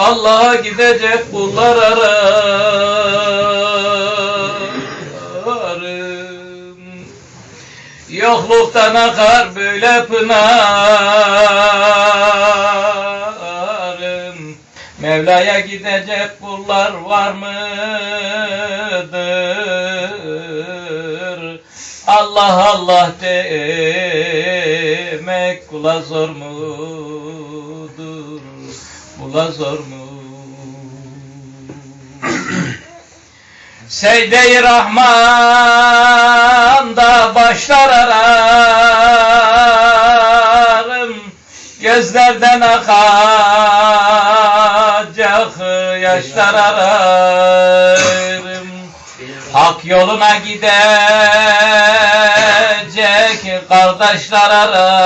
Allah'a gidecek kullar ararım. Yokluktan akar böyle pınarım. Mevla'ya gidecek kullar var mıdır? Allah Allah demek kula zor mudur? Kula zor mu? Secde-i Rahman'da başlar ararım. Gözlerden akacak yaşlar ararım. Hak yoluna gidecek kardeşler ararım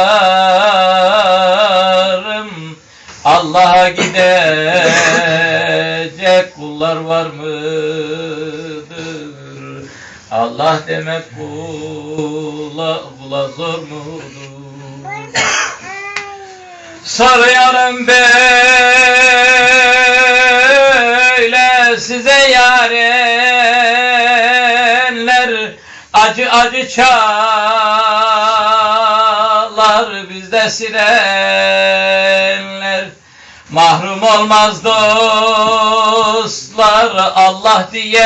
Allah'a gidecek kullar var mıdır? Allah demek kula, kula zor mudur? Soruyorum böyle size yarenler Acı acı çalar bizde sirenler Mahrum olmaz dostlar Allah diyenler.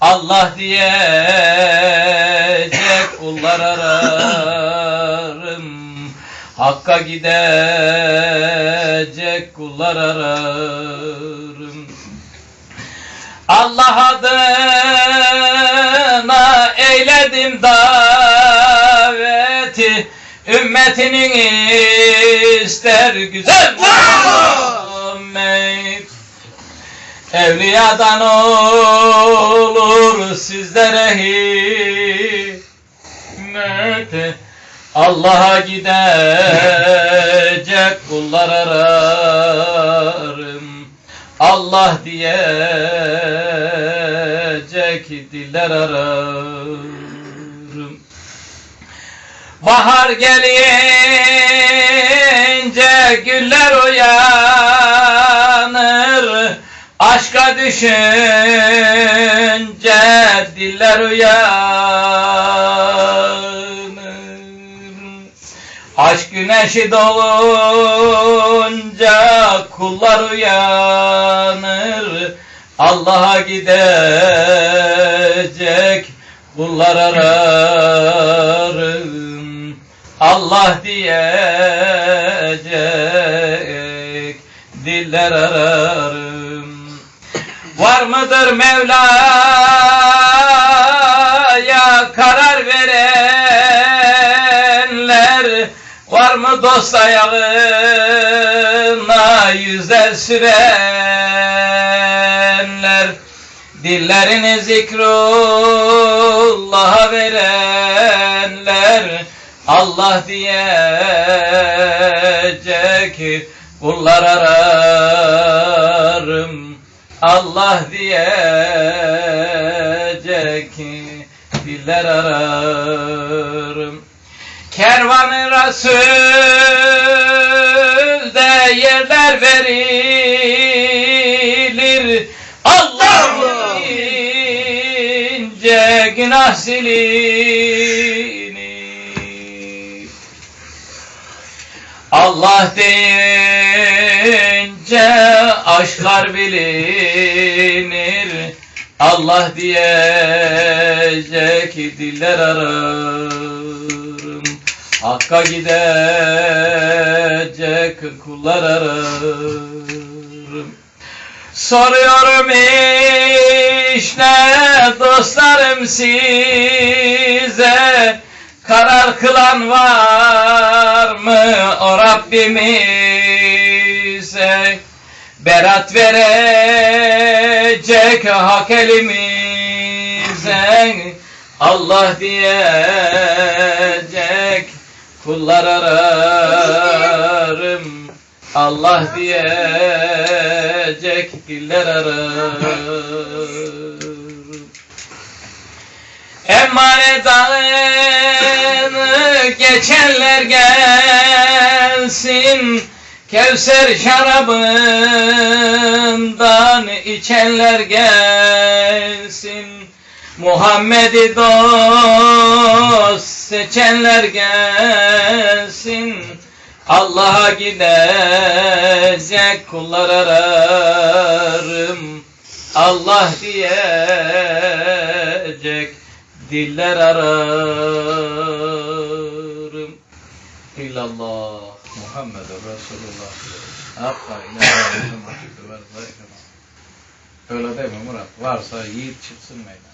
Allah diyecek kullar ararım. Hakka gidecek kullar ararım. Allah adına eyledim daveti Ümmetinin ister güzel Muhammed. Evliyadan olur sizlere himmet Allah'a gidecek kullar ararım. Allah diyecek diller ararım Bahar gelince güller uyanır. Aşka düşünce diller uyanır. Aşk güneşi dolunca kullar uyanır. Allah'a gidecek kullar ararım Allah diyecek diller ararım. Var mıdır Mevla'ya karar verenler? Var mı dost ayağına yüzler sürenler? Dillerini zikrullah'a verenler Allah diyecek kullar ararım. Allah diyecek diller ararım. Kervanı Resul'de yerler verilir. Allah ince günah silinir Allah deyince aşklar bilinir. Allah diyecek diller ararım. Hakka gidecek kullar ararım. Soruyorum işte dostlarım size Karar kılan var mı o Rabbimize? Berat verecek hak elimize. Allah diyecek kullar ararım. Allah diyecek diller ararım Emmare dağını geçenler gelsin Kevser şarabından içenler gelsin. Muhammed'i dost seçenler gelsin. Allah'a gidecek kullar ararım. Allah diyecek diller ararım. İllallah Muhammed Resulullah. Hakka ilahe illallah. Öyle deme Murat. Varsa yiğit çıksın meydan.